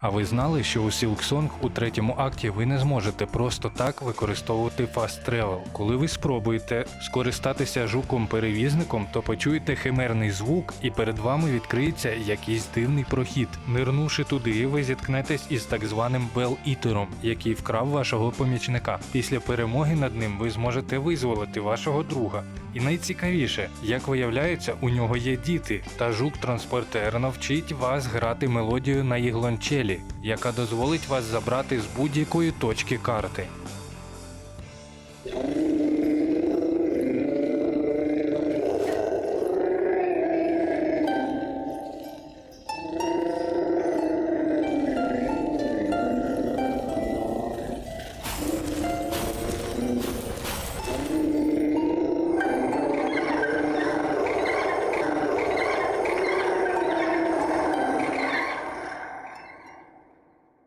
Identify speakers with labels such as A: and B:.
A: А ви знали, що у Silksong у третьому акті ви не зможете просто так використовувати Fast Travel. Коли ви спробуєте скористатися жуком-перевізником, то почуєте химерний звук, і перед вами відкриється якийсь дивний прохід. Нирнувши туди, ви зіткнетесь із так званим Бел-Ітером, який вкрав вашого помічника. Після перемоги над ним ви зможете визволити вашого друга. І найцікавіше, як виявляється, у нього є діти, та жук-транспортер навчить вас грати мелодію на іглончелі, яка дозволить вас забрати з будь-якої точки карти.